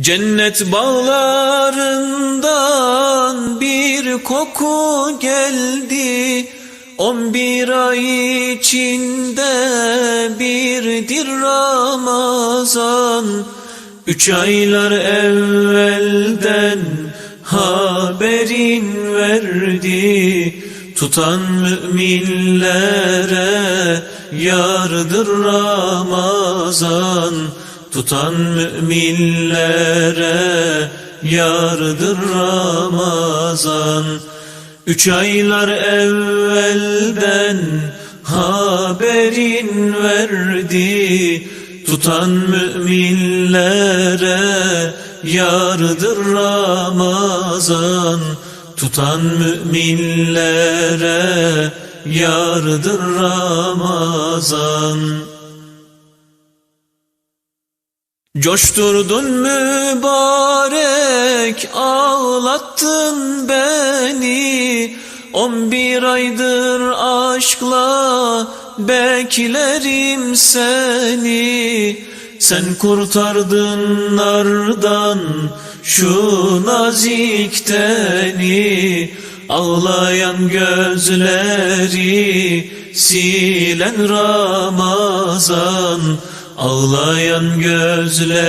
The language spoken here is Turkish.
Cennet bağlarından bir koku geldi. On bir ay içinde birdir Ramazan Üç aylar evvelden haberin verdi. Tutan müminlere yardır Ramazan Tutan müminlere yardır Ramazan. Üç aylar evvelden haberin verdi. Tutan müminlere yardır Ramazan. Tutan müminlere yardır Ramazan Coşturdun mübarek ağlattın beni. On bir aydır aşkla beklerim seni. Sen kurtardın nardan şu nazikteni Ağlayan gözleri silen Ramazan Ağlayan gözler